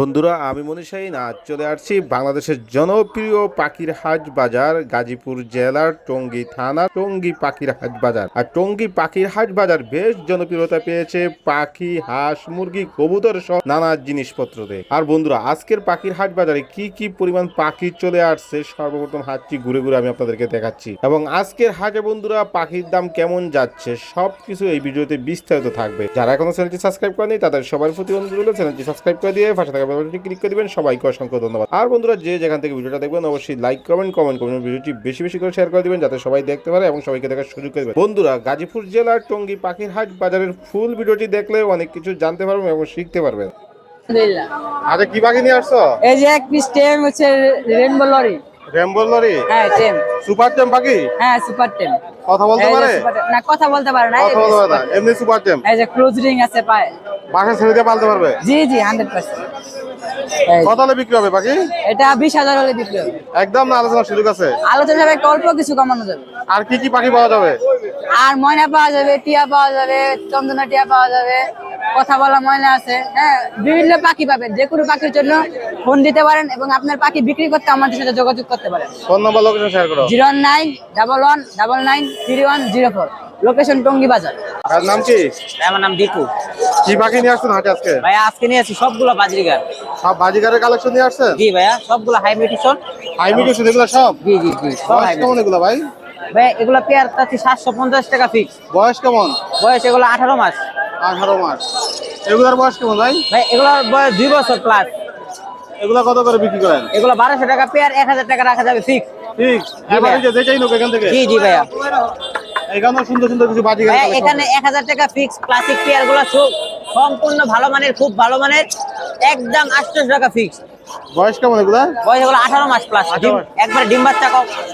বন্ধুরা, আমি মনীষাইন আজ চলে আসছি বাংলাদেশের জনপ্রিয় পাখির হাট বাজার, গাজীপুর জেলার টঙ্গী থানা, টঙ্গী পাখির হাট বাজার। আর টঙ্গী পাখির হাট বাজার বেশ জনপ্রিয়তা পেয়েছে পাখি, হাঁস, মুরগি, কবুতর সহ নানা জিনিসপত্র দিয়ে। আর বন্ধুরা, আজকের পাখির হাট বাজারে কি কি পরিমাণ পাখি চলে আসছে সর্বপ্রথম হাটটি ঘুরে ঘুরে আমি আপনাদেরকে দেখাচ্ছি। এবং আজকের হাটে বন্ধুরা, পাখির দাম কেমন যাচ্ছে সবকিছু এই ভিডিওতে বিস্তারিত থাকবে। যারা এখনও চ্যানেলটি সাবস্ক্রাইব করেনি তাদের সবার প্রতি অনুরোধ চ্যানেলটি সাবস্ক্রাইব করে দিয়ে পাশে থাকা বেলটি ক্লিক করে দেবেন। সবাইকে অসংখ্য ধন্যবাদ। আর বন্ধুরা যে যেখান থেকে ভিডিওটা দেখবেন অবশ্যই লাইক করবেন কমেন্ট করবেন ভিডিওটি বেশি বেশি করে শেয়ার করে দেবেন যাতে সবাই দেখতে পারে এবং সবাইকে দেখার সুযোগ করে দেবেন। বন্ধুরা গাজীপুর জেলার টঙ্গী পাখিরহাট বাজারের ফুল ভিডিওটি দেখলে অনেক কিছু জানতে পারবেন এবং শিখতে পারবেন। আচ্ছা কি পাখি নিয়ে আসছো? এই যে এক পিস টেম হচ্ছে রেনবো লরি রেম্বল লরি হ্যাঁ টেম সুপার টেম পাখি হ্যাঁ সুপার টেম কথা বলতে পারে? না কথা বলতে পারে না কথা বলতে পারে এমনি সুপার টেম। এই যে ক্লোজ রিং আছে পায়ে। বাসা ছেড়ে দিয়ে পালতে পারবে? জি জি হান্ড্রেড পার্সেন্ট কত হলে বিক্রি হবে পাখি এটা বিশ হাজার হলে বিক্রি হবে। একদম না আলোচনার সুযোগ আছে? আলোচনা একটা অল্প কিছু কমানো যাবে। আর কি কি পাখি পাওয়া যাবে? আর ময়না পাওয়া যাবে টিয়া পাওয়া যাবে চন্দনা টিয়া পাওয়া যাবে। কথা বলা ময়না আছে হ্যাঁ? বিভিন্ন পাখি পাবেন যে কোনো পাখির জন্য ফোন দিতে পারেন এবং আপনার পাখি বিক্রি করতে আমাদের সাথে যোগাযোগ করতে পারেন। ফোন নম্বর লোকেশন শেয়ার করো। Zero nine double one double nine three one zero four location Tongi Bazar আর নাম কি? আমার নাম দীপু। কি পাখি নিয়ে আসছেন হাটে আজকে? ভাইয়া আজকে নিয়ে আসছি সবগুলো বাজরিগার সব বাজিগারের কালেকশন নিয়ে আসছেন? জি ভাইয়া সবগুলো হাই মিউটিশন হাই মিডিয়াম এগুলো সব? জি জি জি সব হাই কেমন এগুলো ভাই? ভাই এগুলো পেয়ার চাচ্ছি সাতশো পঞ্চাশ টাকা ফিক্স বয়স কেমন? বয়স এগুলো আঠারো মাস। আঠারো মাস। এগুলোর বয়স কেমন ভাই? ভাই এগুলোর বয়স দুই বছর প্লাস এগুলো কত করে বিক্রি করেন? এগুলো বারোশো টাকা পেয়ার এক হাজার টাকা রাখা যাবে ফিক্স ঠিক। এবার এই যে যেটাই লোক এখান থেকে। জি জি ভাইয়া। এখানেও সুন্দর সুন্দর কিছু ভাইয়া এখানে এক হাজার টাকা ফিক্স ক্লাসিক পেয়ারগুলো সম্পূর্ণ ভালো মানের খুব ভালো মানের একদম আটশোশো টাকা ফিক্স বয়স কেমন এগুলা? বয়স এগুলো আঠারো মাস প্লাস একবার ডিম বাচ্চা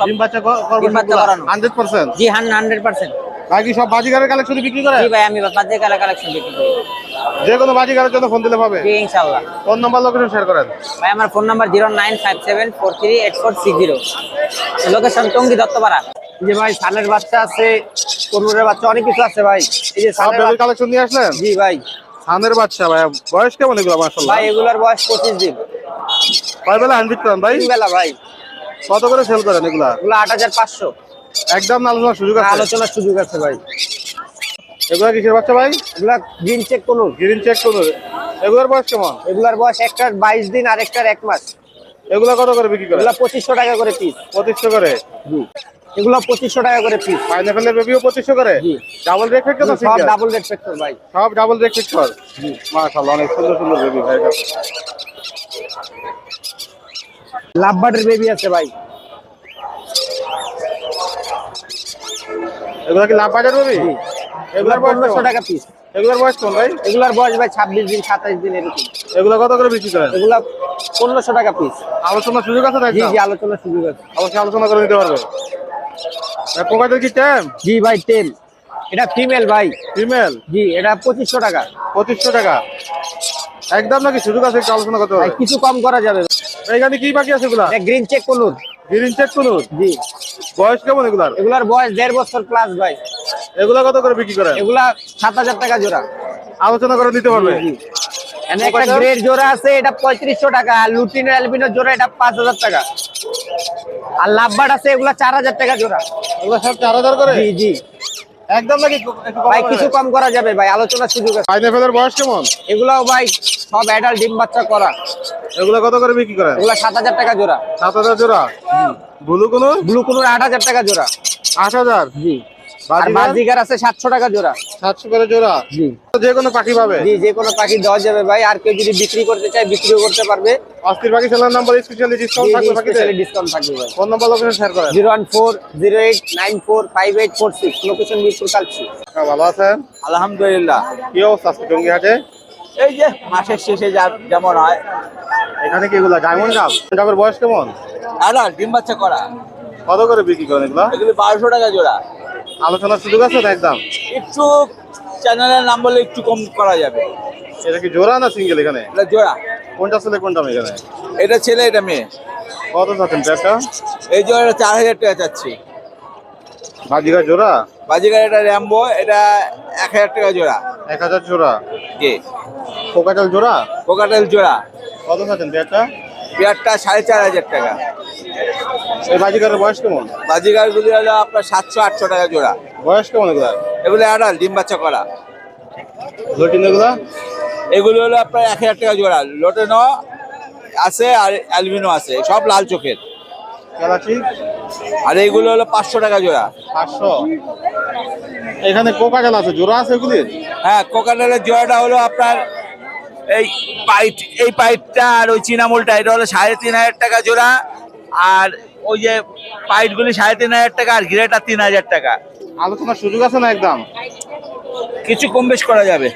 ডিম বাচ্চা করবেন ডিম বাচ্চা করানো। হান্ড্রেড পার্সেন্ট জি হান্ড্রেড পার্সেন্ট বাকি সব বাজিগারের কালেকশন বিক্রি করে? জি ভাই আমি বাজে কালা কালেকশন বিক্রি করি। যে কোনো বাজিগারের জন্য ফোন দিলে পাবে জি ইনশাল্লাহ ফোন নাম্বার লোকেশন শেয়ার করেন। ভাই আমার phone number zero nine five seven four three eight four six zero. Location Tongi Dattapara. যে ভাই সানের বাচ্চা আছে কর্মুরের বাচ্চা অনেক কিছু আছে ভাই। এই যে সব সানের কালেকশন নিয়ে আসলেন? জি ভাই। সানের বাচ্চা ভাই বয়স কেমন এগুলো মাশাআল্লাহ? ভাই এগুলার বয়স পঁচিশ দিন। কয় বেলা হান্ড্রেড করেন ভাই? বেলা ভাই। কত করে সেল করেন এগুলা? এগুলো আট হাজার পাঁচশো। একদম আলোচনার সুযোগ আছে। আলোচনার সুযোগ আছে ভাই। এগুলা কিসের বাচ্চা ভাই? এগুলা গ্রিন চেক করুন গ্রিন চেক করুন এগুলার বয়স কেমন? এগুলার বয়স একটার বাইশ দিন আর একটার এক মাস। এগুলা কত করে বিক্রি করে? এগুলা পঁচিশশো টাকা করে পিস পঁচিশশো করে? এগুলো পঁচিশশো টাকা করে পিস পাইনাপেলের বেবিও পঁচিশশো করে। ডাবল রেট ফেক্টর না সব ডাবল রেড ফ্যাক্টর ভাই। সব ডাবল রেট ফেক্টর মাশাআল্লাহ অনেক সুন্দর সুন্দর বেবি ভাই। লাভবার্ডের বেবি আছে ভাই। এগুলা কি লাভ বাজার বেবি এগুলার বয়স পনেরোশো? টাকা পিস এগুলার বয়স কোন ভাই? এগুলার বয়স ভাই ছাব্বিশ দিন সাতাইশ দিন এরকম। এগুলা কত করে বিক্রি করেন? এগুলা পনেরোশো টাকা পিস আলোচনার সুযোগ আছে জি জি আলোচনার সুযোগ আছে। অবশ্যই আলোচনা করে নিতে পারবে। পোকাদের কি টাইম জি ভাই টেন এটা ফিমেল ভাই। ফিমেল জি এটা পঁচিশশো টাকা। পঁচিশশো টাকা। একদম নাকি সুযোগ আছে আলোচনা করতে হবে কিছু কম করা যাবে। এখানে কি বাকি আছে এগুলা? গ্রিন চেক করুন গ্রিন চেক করুন। জি। বয়স কেমন এগুলার? এগুলার বয়স দেড় বছর প্লাস ভাই এগুলা কত করে বিক্রি করেন? এগুলা সাত হাজার টাকা জোড়া। আলোচনা করে দিতে পারবে? জি এখানে একটা গ্রেড জোড়া আছে এটা পঁয়ত্রিশশো টাকা। আর লুটিন অ্যালবিনো জোড়া এটা পাঁচ হাজার টাকা। আর লাভবার্ড আছে এগুলা চার হাজার টাকা জোড়া। এগুলা সব চার হাজার করে? জি জি। একদম নাকি ভাই কিছু কম করা যাবে ভাই। আলোচনার সুযোগ আছে। পাইনাপেলের বয়স কেমন? এগুলাও ভাই সব অ্যাডাল্ট ডিম বাচ্চা করা। এগুলা কত করে বিক্রি করেন? এগুলা সাত হাজার টাকা জোড়া। সাত হাজার জোড়া? ব্লু কোনো? ব্লু কুনুর আট হাজার টাকা জোড়া। আট হাজার? জি। আর? বাজিগার? আছে সাতশো টাকা জোড়া। সাতশো করে জোড়া? জি। যে কোনো পাখি পাবে? জি যে কোনো পাখি দেওয়া যাবে ভাই। আর কেউ যদি বিক্রি করতে চায় বিক্রিও করতে পারবে। অস্থির পাখি সেলার নাম্বার স্পেশালি ডিসকাউন্ট থাকবে পাখিতে? ডিসকাউন্ট থাকবে ভাই। ফোন নাম্বার লোকেশন শেয়ার করেন। Zero one four zero eight nine four five eight four six. Location Mirpur Kalshi. হ্যাঁ, ভালো আছেন? আলহামদুলিল্লাহ। কি অবস্থা আজকে টঙ্গি হাটে? এই যে মাসের শেষে যা যেমন হয়। এখানে কি এগুলা? ডায়মন্ড ডাব ডাবের বয়স কেমন? আলাদা ডিম বাচ্চা করা। কত করে বিক্রি করেন এগুলা? এগুলি বারোশো টাকা জোড়া। আলোচনার সুযোগ আছে না একদম? একটু চ্যানেলের নাম বলে একটু কম করা যাবে। এটা কি জোড়া না সিঙ্গেল এখানে? এটা জোড়া। কোনটা ছেলে কোনটা মেয়ে এখানে? এটা ছেলে এটা মেয়ে। কত চাচ্ছেন প্যাকটা এই জোড়াটা চার হাজার টাকা চাচ্ছি। বাজিগার জোড়া? বাজিকার এটা র্যাম্বো এটা এক হাজার টাকা জোড়া। এক হাজার জোড়া? জি। পোকাটাল জোড়া? কোকাটেল জোড়া। কত খাচ্ছেন পেয়ারটা? পেয়ারটা সাড়ে চার হাজার টাকা। এই বাজিকারের বয়স কেমন? বাজিগারগুলি হলো আপনার সাতশো আটশো টাকা জোড়া। বয়স কেমন এগুলা? এগুলো অ্যাডাল ডিম বাচ্চা করা। লটিন এগুলা? এগুলো হলো আপনার এক হাজার টাকা জোড়া। লোটেনো আছে আর অ্যালবিনো আছে সব লাল চোখের। কেলাচি আর এইগুলো হলো পাঁচশো টাকা জোড়া। পাঁচশো। এখানে কোকাজাল আছে জোড়া আছে এগুলির হ্যাঁ কোকাটেলের জোড়াটা হলো আপনার এই পাইট এই পাইটটা আর ওই চিনামুলটা এটা হলো সাড়ে তিন হাজার টাকা জোড়া। আর ওই যে পাইটগুলি সাড়ে তিন হাজার টাকা আর গ্রেটা তিন হাজার টাকা। আলোচনার সুযোগ আছে না একদম? কিছু কম বেশ করা যাবে।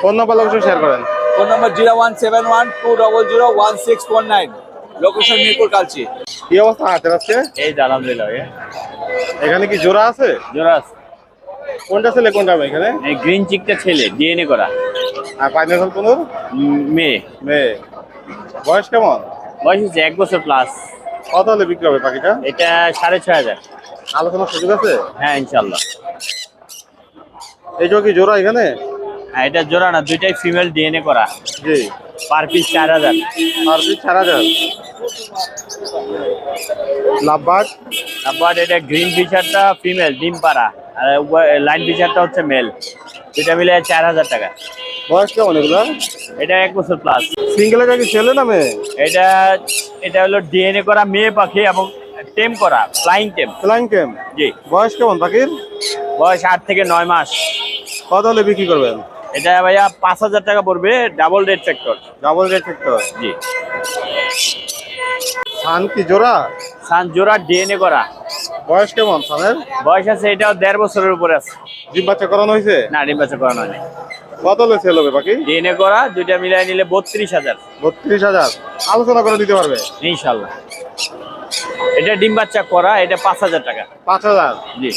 ফোন নাম্বার লোকেশন শেয়ার করেন। Phone number zero one seven one two double zero one six four nine. Location Mirpur Kalshi. কি অবস্থা হাতের আজকে? এই তো আলহামদুলিল্লাহ এখানে কি জোড়া আছে? জোড়া আছে। কোনটা ছেলে কোনটা মেয়ে এখানে? এই গ্রিন চিকটা ছেলে ডিএনএ করা। আর পাইনাপল উম, মেয়ে। মেয়ে। বয়স কেমন? বয়স হচ্ছে এক বছর প্লাস কত হলে বিক্রি হবে পাখিটা? এটা সাড়ে ছয় হাজার। আলোচনার সুযোগ আছে? হ্যাঁ ইনশাল্লাহ এই যে কি জোড়া এখানে? হ্যাঁ এটা জোড়া না দুইটাই ফিমেল ডিএনএ করা। জি। পার পিস চার হাজার। আর পিস চার হাজার। লাভবাট তারপর এটা গ্রিন ফিচারটা ফিমেল ডিম পাড়া। আর লাইন ফিচারটা হচ্ছে মেল দুইটা মিলে চার হাজার টাকা। বয়স কেমন এগুলো? এটা এক বছর প্লাস সিঙ্গেলটা কি ছেলে না মেয়ে? এটা এটা হলো ডিএনএ করা মেয়ে পাখি এবং টেম করা ফ্লাইং টেম। ফ্লাইং ক্যাম জি। বয়স কেমন পাখির? বয়স আট থেকে নয় মাস। কত হলে বিক্রি করবেন? এটা ভাইয়া পাঁচ হাজার টাকা পড়বে double red sector double rate sector জি। সান কি জোড়া? সান জোড়া ডিএনএ করা। বয়স কেমন সানের? বয়স আছে এটাও দেড় বছরের উপরে আছে। জিম বাচ্চা করানো হয়েছে? না ডিম বাচ্চা করানো নেই কত সেল হবে পাখি ডিএনএ করা দুইটা মিলাই নিলে বত্রিশ হাজার। বত্রিশ হাজার। আলোচনা করে দিতে পারবে? ইনশাল্লাহ। এটা ডিম বাচ্চা করা এটা পাঁচ হাজার টাকা। পাঁচ হাজার। জি।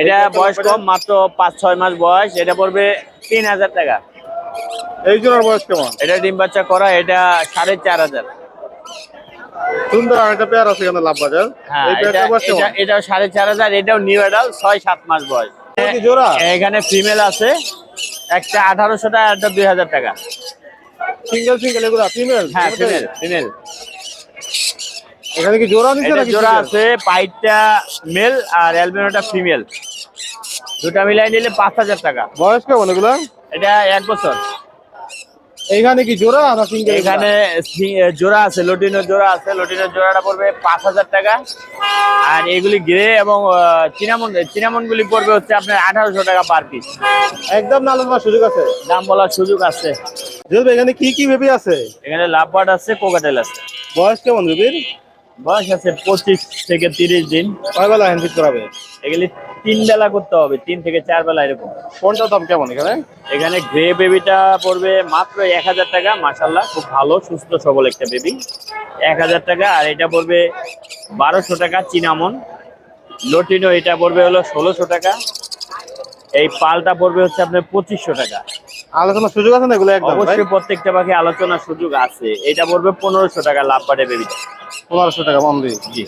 এটা বয়স কম মাত্র পাঁচ ছয় মাস বয়স। এটা পড়বে তিন হাজার টাকা। এই জোড়ার বয়স কেমন? এটা ডিম বাচ্চা করা এটা সাড়ে চার হাজার সুন্দর আর একটা পেয়ার আছে এখানে লাভ বাজার হ্যাঁ এটাও সাড়ে চার হাজার এটাও নিউ ছয় সাত মাস বয়স। জোড়া? এখানে ফিমেল আছে একটা আঠারোশো টাকা একটা দুই হাজার টাকা। সিঙ্গেল সিঙ্গেল এগুলো ফিমেল হ্যাঁ ফিমেল ফিমেল এখানে কি জোড়া নিচ্ছে এটা নাকি জোড়া আছে পাইটটা মেল আর অ্যালবিনোটা ফিমেল দুটা মিলাই নিলে পাঁচ হাজার টাকা। বয়স কেমন এগুলো? এটা এক বছর। এইখানে কি জোড়া না সিঙ্গেল এখানে জোড়া আছে লটিনের জোড়া আছে লটিনের জোড়াটা পড়বে পাঁচ হাজার টাকা। আর এগুলি গ্রে এবং চিনামন চিনামন গুলি পড়বে হচ্ছে আপনার আঠারোশো টাকা পার পিস একদম না আলোচনার সুযোগ আছে? দাম বলার সুযোগ আছে। জুলবে এখানে কি কি বেবি আছে? এখানে লাভবার্ড আছে কোকাটেল আছে। বয়স কেমন বেবির? বয়স আছে পঁচিশ থেকে তিরিশ দিন। কয় বেলা হ্যান্ড করাবে? এগুলি তিন বেলা করতে হবে তিন থেকে চার বেলা এরকম। কোনটা দাম কেমন এখানে? এখানে গ্রে বেবিটা পড়বে মাত্র এক হাজার টাকা মাসাল্লাহ খুব ভালো সুস্থ সবল একটা বেবি এক হাজার টাকা আর এটা পড়বে বারোশো টাকা চিনামন। লটিনো এটা পড়বে হলো ষোলোশো টাকা। এই পালটা পড়বে হচ্ছে আপনার পঁচিশশো টাকা। আলোচনার সুযোগ আছে না এগুলো অবশ্যই প্রত্যেকটা পাখি আলোচনার সুযোগ আছে। এটা পড়বে পনেরোশো টাকা লাভ পাটে বেবিটা পনেরোশো টাকা মন্দির জি।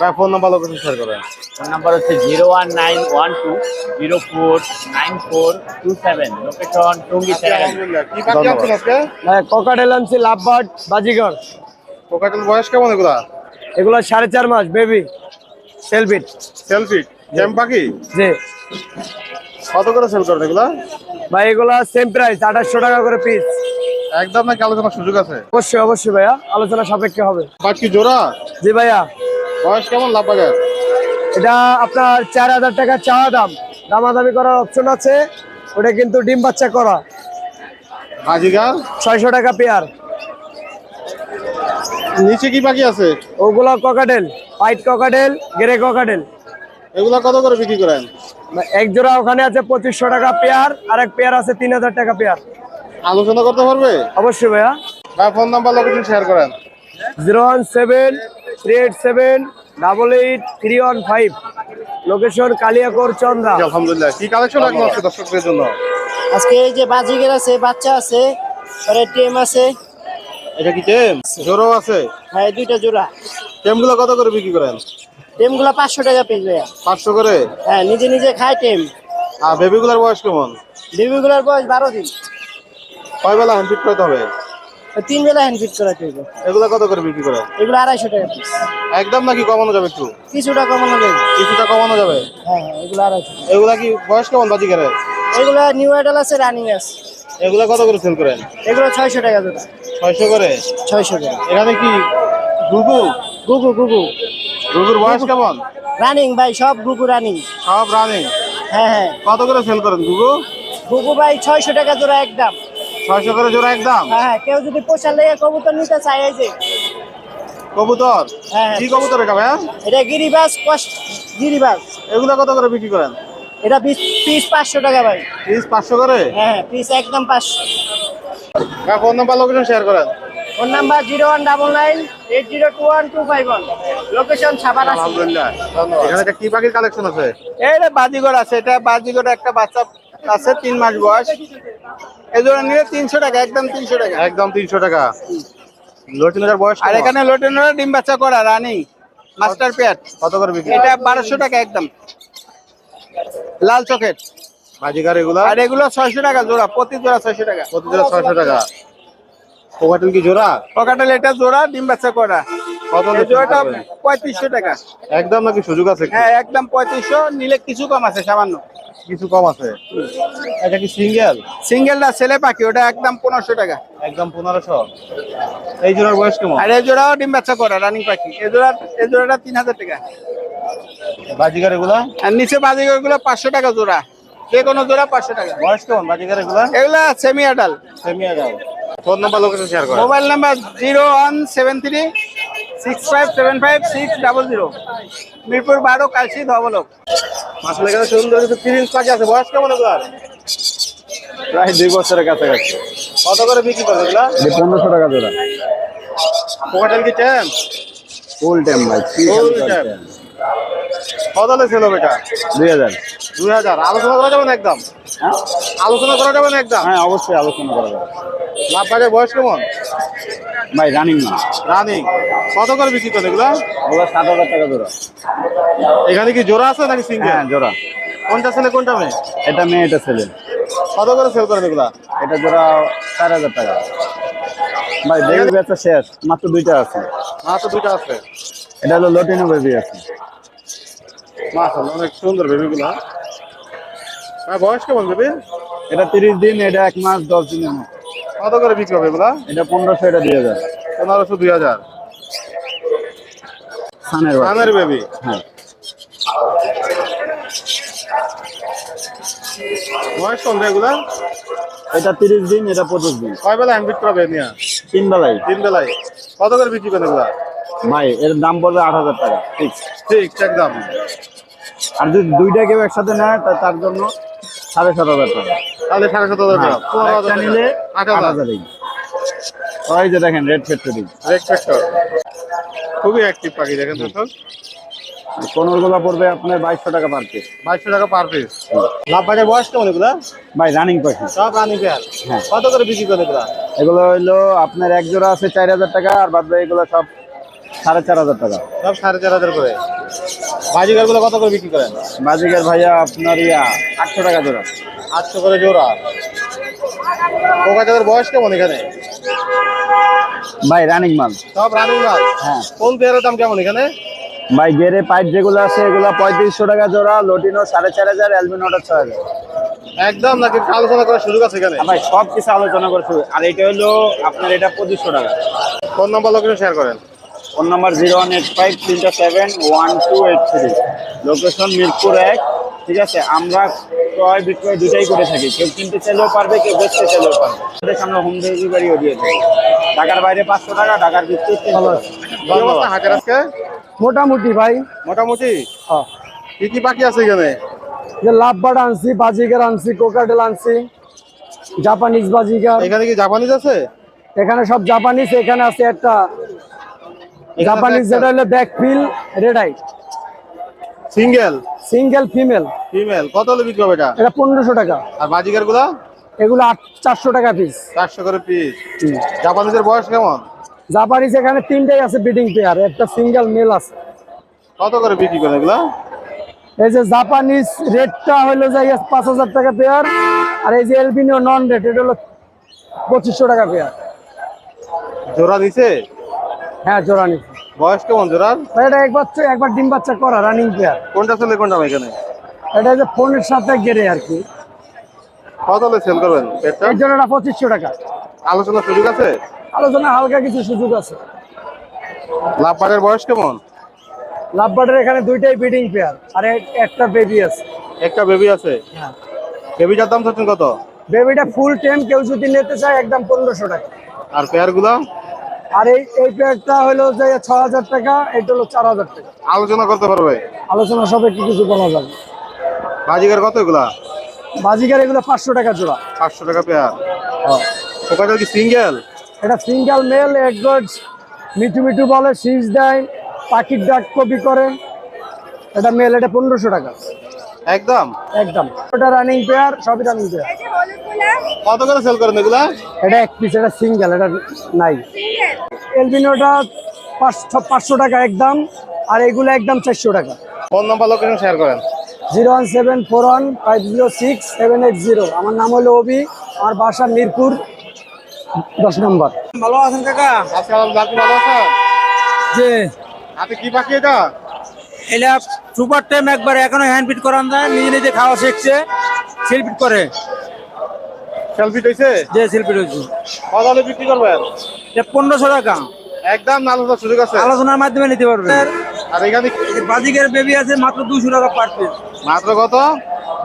ভাই ফোন নাম্বার লোকেশন শেয়ার করেন। ফোন নাম্বার হচ্ছে zero one nine one two zero four nine four two seven location Tongi Seragachhi কি পাখি আনছেন আজকে? ককাটেল আনছি লাভবার্ড বাজিগর। কোকাটেল বয়স কেমন এগুলা? এগুলো সাড়ে চার মাস বেবি সেলফিট সেলফি ক্যাম পাখি? জি। কত করে সেল করেন এগুলা? ভাই এগুলো সেম প্রাইস আঠাশশো টাকা করে পিস একদম নাকি আলোচনার সুযোগ আছে? অবশ্যই অবশ্যই ভাইয়া আলোচনা সাপেক্ষে হবে। বাট কি জোড়া? জি ভাইয়া। বয়স কেমন লাভ বাজার এটা আপনার চার হাজার টাকা চাওয়া দাম। দামাদামি করার অপশন আছে। ওটা কিন্তু ডিম বাচ্চা করা। হাজিগার ছয়শো টাকা পেয়ার। নিচে কি পাখি আছে? ওগুলো cockatiel white cockatiel grey cockatiel এগুলা কত করে বিক্রি করেন? এক জোড়া ওখানে আছে পঁচিশশো টাকা পেয়ার আর এক পেয়ার আছে তিন হাজার টাকা পেয়ার। আলোচনা করতে পারবে? অবশ্যই ভাইয়া। ভাই ফোন নাম্বার লোকেশন শেয়ার করেন। Zero one seven three eight seven double eight three one five. Location Kaliakair Chandra. আলহামদুলিল্লাহ। কি কালেকশন রাখল আজকে দর্শকদের জন্য? আজকে এই যে বাজিগের আছে বাচ্চা আছে পরে টেম আছে। এটা কি টেম? জোরও আছে? হ্যাঁ দুইটা জোড়া। টেমগুলো কত করে বিক্রি করেন? টেমগুলো পাঁচশো টাকা পিস ভাইয়া। পাঁচশো করে? হ্যাঁ নিজে নিজে খায় টেম। আর বেবিগুলোর বয়স কেমন? বেবিগুলোর বয়স বারো দিন। কয় বেলা হ্যান্ড ফিট করতে হবে? তিন বেলা হ্যান্ড ফিট করা হইব এগুলা কত করে বিক্রি করেন এগুলো আড়াইশো টাকা পিস একদম নাকি কমানো যাবে একটু? কিছুটা কমানো যাবে। কিছুটা কমানো যাবে? হ্যাঁ হ্যাঁ এগুলো আড়াইশো এগুলা কি বয়স কেমন বাজিকারের এগুলো নিউ আইডাল আছে রানিং আছে। এগুলা কত করে সেল করেন? এগুলো ছয়শো টাকা জোড়া ছয়শো করে? ছয়শো টাকা এখানে কি গুগু গুগু গুগু গুগুর বয়স কেমন? রানিং ভাই সব গুগু রানিং সব রানিং হ্যাঁ হ্যাঁ। কত করে সেল করেন গুগু গুগু ভাই ছয়শো টাকা জোড়া একদম। ছয়শো করে জোড়া একদম? হ্যাঁ হ্যাঁ কেউ যদি পোষা লেগে কবুতর নিতে চায় এই যে। কবুতর? হ্যাঁ। কি কবুতর এটা ভাইয়া? এটা গিরিবাস কষ্ট গিরিবাস। এগুলা কত করে বিক্রি করেন? এটা পিস পিস পাঁচশো টাকা ভাই। পিস পাঁচশো করে? হ্যাঁ পিস একদম পাঁচশো। ফোন নাম্বার লোকেশন শেয়ার করেন। Phone number zero one double nine eight zero two one two five one. Location সাবান আলহামদুলিল্লাহ। এখানে একটা কি পাখির কালেকশন আছে? এটা বাজিগর আছে এটা বাজিগর একটা বাচ্চা আছে তিন মাস বয়স। এই জোড়া নিলে তিনশো টাকা একদম তিনশো টাকা। একদম তিনশো টাকা। লটিনার বয়স আর এখানে লোটেনোরা ডিম বাচ্চা করা রানিং। মাস্টার পেয়ার কত করে বিক্রি? এটা বারোশো টাকা একদম। লাল চকেট বাজিকার এগুলা? আর এগুলো ছয়শো টাকা জোড়া প্রতি জোড়া ছয়শো টাকা। প্রতি জোড়া ছয়শো টাকা। কোকাটেল কি জোড়া? পকাটেল এটা জোড়া ডিম বাচ্চা করা। কত জোড়াটা পঁয়ত্রিশশো টাকা। একদম নাকি সুযোগ আছে? হ্যাঁ একদম পঁয়ত্রিশশো নিলে কিছু কম আছে সামান্য। কিছু কম আছে? এটা কি সিঙ্গেল? সিঙ্গেলটা ছেলে পাখি ওটা একদম পনেরোশো টাকা। একদম পনেরোশো। এই জোড়ার বয়স কেমন? আর এই জোড়াও ডিম বাচ্চা করা রানিং পাখি। এই জোড়া এই জোড়াটা তিন হাজার টাকা। বাজিকার এগুলা আর নিচে বাজিগরগুলো পাঁচশো টাকা জোড়া। যে কোনো জোড়া পাঁচশো টাকা। বয়স কেমন বাজিকার এগুলা এগুলা সেমি আডাল সেমি আগাও ফোন নাম্বার লোকেশন শেয়ার করেন mobile number zero one seven three six five seven five six double zero. Mirpur বারো কালসি ধবলক। আসলে এখানে সুন্দর কিছু ফিরিংস পাখি আছে। বয়স কেমন এগুলার? প্রায় দুই বছরের কাছাকাছি। কত করে বিক্রি করেন এগুলা? পনেরোশো টাকা জোড়া। কোকাটেল কি চ্যাম ফুল টাইম ভাই ফুল চ্যাম কত হলে ছিল এটা? দুই হাজার। দুই হাজার। আলোচনা করা যাবে না একদম? আলোচনা করা যাবে না একদম? হ্যাঁ অবশ্যই আলোচনা করা যাবে। লাভ বাজার বয়স কেমন? ভাই রানিং না। রানিং কত করে বিক্রি করেন এগুলা? ওগুলো সাত হাজার টাকা জোড়া। এখানে কি জোড়া আছে নাকি সিঙ্গেল হ্যাঁ জোড়া। কোনটা ছেলে কোনটা মেয়ে? এটা মেয়ে এটা ছেলে। কত করে সেল করেন এগুলা? এটা জোড়া চার হাজার টাকা। ভাই বেবি বেচা শেষ। মাত্র দুইটা আছে। মাত্র দুইটা আছে। এটা হলো লটিনো বেবি আছে। মাশাআল্লাহ অনেক সুন্দর বেবিগুলা আর বয়স কেমন বেবি এটা তিরিশ দিন এটা এক মাস দশ দিনের মতো। কত করে বিক্রি হবে এগুলা? এটা পনেরোশো এটা দুই হাজার। পনেরোশো দুই হাজার। সানের। কানের বেবি হ্যাঁ। বয়স রে এগুলা? এটা তিরিশ দিন এটা পঁচিশ দিন। কয় বেলা হ্যান্ড করাবে নিয়া তিন বেলায় তিন বেলায় কত করে বিক্রি করেন এগুলা? ভাই এর দাম পড়বে আট হাজার টাকা ঠিক ঠিক একদম আর যদি দুইটা কেউ একসাথে নেয় তার জন্য সাড়ে সাত হাজার টাকা। তাহলে সাড়ে সাত হাজার টাকা। পনেরো হাজার নিলে আট হাজার। ওই যে দেখেন রেড ফ্যাক্টরি রেড ফ্যাক্টর খুবই অ্যাক্টিভ পাখি দেখেন কোনোগুলো পড়বে আপনার বাইশশো টাকা পার পিস বাইশশো টাকা পার পিস লাভ বাজার বয়স কেমন এগুলা? ভাই রানিং পাখি। সব রানি পেয়ার হ্যাঁ। কত করে বিক্রি করেন এগুলা? এগুলো হইল আপনার এক জোড়া আছে চার হাজার টাকা আর বাদ এগুলো সব সাড়ে চার হাজার টাকা। সব সাড়ে চার হাজার করে। বাজিকারগুলো কত করে বিক্রি করেন? বাজিকের ভাইয়া আপনার ইয়া আটশো টাকা জোড়া। আটশো করে জোড়া। পোকা চাঁদের বয়স কেমন এখানে? ভাই রানিং মাল। সব রানিং মাল? হ্যাঁ। কোন পেয়ারের দাম কেমন এখানে? ভাই গেরে পাইপ যেগুলো আছে এগুলো পঁয়ত্রিশশো টাকা জোড়া লোটিনো সাড়ে চার হাজার অ্যালবিনোটা ছয় হাজার। একদম নাকি আলোচনা করার সুযোগ আছে এখানে? ভাই সব কিছু আলোচনা করছে আর এটা হলো আপনার এটা পঁচিশশো টাকা। ফোন নাম্বার লোকেশন শেয়ার করেন। Phone number zero one eight five তিনটা seven one two eight three. Location Mirpur এক ঠিক আছে? আমরা ক্রয় বিক্রয় দুটাই করে থাকি। কেউ কিনতে চাইলেও পারবে কেউ বেচতে চাইলেও পারবে। আমাদের সামনে হোম ডেলিভারিও দিয়ে থাকি ঢাকার বাইরে পাঁচশো টাকা ঢাকার ভিতরে তিনশো টাকা। কি অবস্থা হাটের আজকে? মোটামুটি ভাই। মোটামুটি? হ্যাঁ। কি কি বাকি আছে এখানে? যে লাভবার্ড আনছি বাজিগার আনছি কোকাটেল আনছি জাপানিজ বাজিগার। এখানে কি জাপানিজ আছে? এখানে সব জাপানিজ এখানে আছে একটা জাপানিজ যেটা হলো backfill red eye single single female female কত হলে বিক্রি হবে এটা? এটা পনেরোশো টাকা। আর বাজিকারগুলা? এগুলো আট চারশো টাকা পিস চারশো করে পিস জাপানিজের বয়স কেমন? জাপানিজ এখানে তিনটাই আছে বিডিং পেয়ার একটা সিঙ্গেল মেল আছে। কত করে বিক্রি করেন এগুলা? এই যে জাপানিজ রেটটা হলো যাই পাঁচ হাজার টাকা পেয়ার আর এই যে এলবিনিও নন রেট এটা হলো পঁচিশশো টাকা পেয়ার জোড়া নিছে হ্যাঁ জোড়া নিচ্ছি। বয়স কেমন জোড়ার? এটা এক বাচ্চা একবার ডিম বাচ্চা করা রানিং পেয়ার কোনটা ছেলে কোনটা এখানে? এটা যে ফোনের সাথে গেড়ে আর কি। কত সেল করবেন পেটটা এর জন্য এটা পঁচিশশো টাকা। আলোচনা সুযোগ আছে? আলোচনা হালকা কিছু সুযোগ আছে। লাভবারের বয়স কেমন? লাভবার্ডের এখানে দুইটাই ব্রিডিং পেয়ার আর একটা বেবি আছে। একটা বেবি আছে? হ্যাঁ। বেবিটার দাম চাচ্ছেন কত? বেবিটা ফুল টাইম কেউ যদি নিতে চায় একদম পনেরোশো টাকা। আর পেয়ারগুলা আর এই এই পেয়ারটা হলো যে ছ হাজার টাকা এটা হলো চার হাজার টাকা। আলোচনা করতে পারবে? আলোচনা সবে কি কিছু বলা যাবে। বাজিকার কত এগুলা? বাজিকার এগুলো পাঁচশো টাকা জোড়া। পাঁচশো টাকা পেয়ার। ওখানে কি সিঙ্গেল এটা সিঙ্গেল মেল এক গজ মিঠু মিঠু বলে শীষ দেয় পাখির ডাক কপি করে। এটা মেল এটা পনেরোশো টাকা। একদম? একদম। ওটা রানিং পেয়ার সবই রানিং পেয়ার কত করে সেল করেন এগুলা? এটা এক পিস এটা সিঙ্গেল এটা নাই। এলবিনোটা পাঁচশো পাঁচশো টাকা একদম আর এগুলো একদম চারশো টাকা। ফোন নাম্বার লোকেশন শেয়ার করেন। Zero one seven four one five zero six seven eight zero. আমার নাম হলো অবি আমার বাসা মিরপুর দশ নম্বর। ভালো আছেন কাকা? আপনি ভালো আছেন? যে হাতে কি পাখি এটা? এটা সুপার টাইম একবার এখনও হ্যান্ড ফিট করান যায় নিজে নিজে খাওয়া শিখছে সেলফিট করে। সেলফি হয়েছে যে সেলফিট হয়েছে কত হলে বিক্রি করবেন? পনেরোশো টাকা। একদম আলোচনার সুযোগ আছে। আলোচনার মাধ্যমে নিতে পারবে। আর এখানে বাজিকের বেবি আছে মাত্র দুইশো টাকা পার পিস মাত্র কত?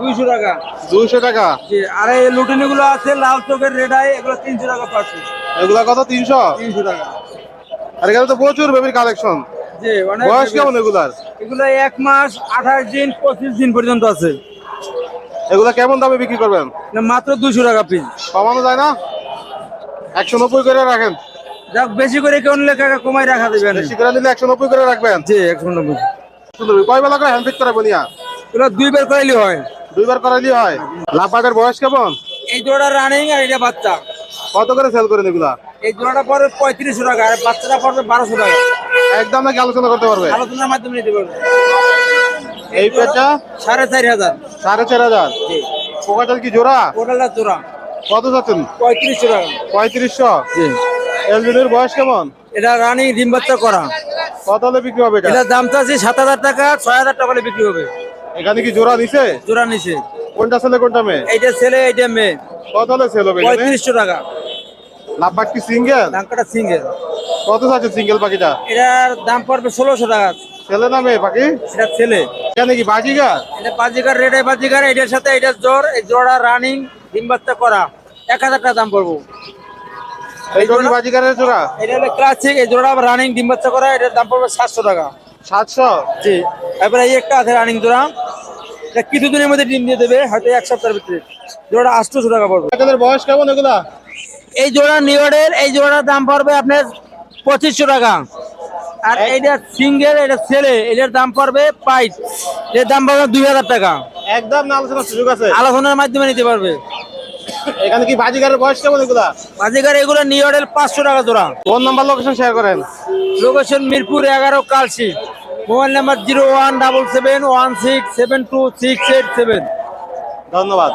দুইশো টাকা। দুইশো টাকা। জি আর এই লুটিনি গুলো আছে লাল চোখের রেড আই এগুলো তিনশো টাকা পার পিস এগুলা কত? তিনশো? তিনশো টাকা। আর এখানে তো প্রচুর বেবির কালেকশন জি অনেক বয়স কেমন এগুলার? এগুলো এক মাস আঠাশ দিন পঁচিশ দিন পর্যন্ত আছে। এগুলা কেমন দামে বিক্রি করবেন? না, মাত্র দুশো টাকা পিস কমানো যায় না? একশো নব্বই করে রাখেন। যাক বেশি করে কেউ নিলে কাকা কমাই রাখা দেবেন। বেশি করে নিলে একশো নব্বই করে রাখবেন? জি একশো নব্বই। সুন্দর কয় বেলা করে হ্যান্ড করাবো নিয়া এগুলো দুই বের করাইলে হয়। দুইবার করাইলি হয়? লাভবাদের বয়স কেমন? এই জোড়াটা রানিং আর এটা বাচ্চা। কত করে সেল করেন এগুলা এই জোড়াটা পড়বে পঁয়ত্রিশশো টাকা আর বাচ্চাটা পড়বে বারোশো টাকা। একদম নাকি আলোচনা করতে পারবে? আলোচনার মাধ্যমে নিতে পারবে। এই পেটটা সাড়ে চারি হাজার। সাড়ে চার হাজার। পোকাটার কি জোড়া? ওটাটা জোড়া। কত যাচ্ছেন? পঁয়ত্রিশশো টাকা। পঁয়ত্রিশশো। জি বয়স কেমন? এটা রানিং ডিম বাচ্চা করা। কত হলে বিক্রি হবে এটা? এটার দাম চাচ্ছি সাত হাজার টাকা ছয় হাজার টাকা হলে বিক্রি হবে। এখানে কি জোড়া নিছে? জোড়া নিচে কোনটা ছেলে কোনটা মেয়ে? এইটা ছেলে এইটা মেয়ে। কত হলে সেল হবে এখানে? পঁয়ত্রিশশো টাকা। লাভবাদ কি সিঙ্গেল দামটা সিঙ্গেল কত আছে সিঙ্গেল পাখিটা এটার দাম পড়বে ষোলোশো টাকা। ছেলে না মেয়ে পাখি এটা ছেলে। এখানে কি বাজিগা? এটা বাজিকার রেট বাজিকার এটার সাথে এটার জ্বর এই জোড়া রানিং ডিম বাচ্চা করা। এক হাজার টাকা দাম পড়ব। এই জোড়া এটা হলো ক্লাসিক এই জোড়া রানিং ডিম বাচ্চা করা এটার দাম পড়বে সাতশো টাকা। সাতশো? জি। এই একটা আছে রানিং জোড়া। এটা কিছুদিনের মধ্যে ডিম দিয়ে দেবে হয়তো এক সপ্তাহের ভিতরে। জোড়া আটশোশো টাকা পড়বে। বয়স কেমন এগুলা? এই জোড়া নিউডের এই জোড়ার দাম পড়বে আপনার পঁচিশশো টাকা। আর এইটা সিঙ্গেল এটা ছেলে এটার দাম পড়বে পাইট এর দাম পড়বে দুই হাজার টাকা। একদম আলোচনার সুযোগ আছে। আলোচনার মাধ্যমে নিতে পারবে। এখানে কি বাজিগারের বয়স কেমন এগুলো? বাজিগার এগুলো নিউডেল পাঁচশো টাকা জোড়া। ফোন নাম্বার লোকেশন শেয়ার করেন। লোকেশন মিরপুর এগারো Kalshi mobile number zero one double seven one six seven two six eight seven ধন্যবাদ।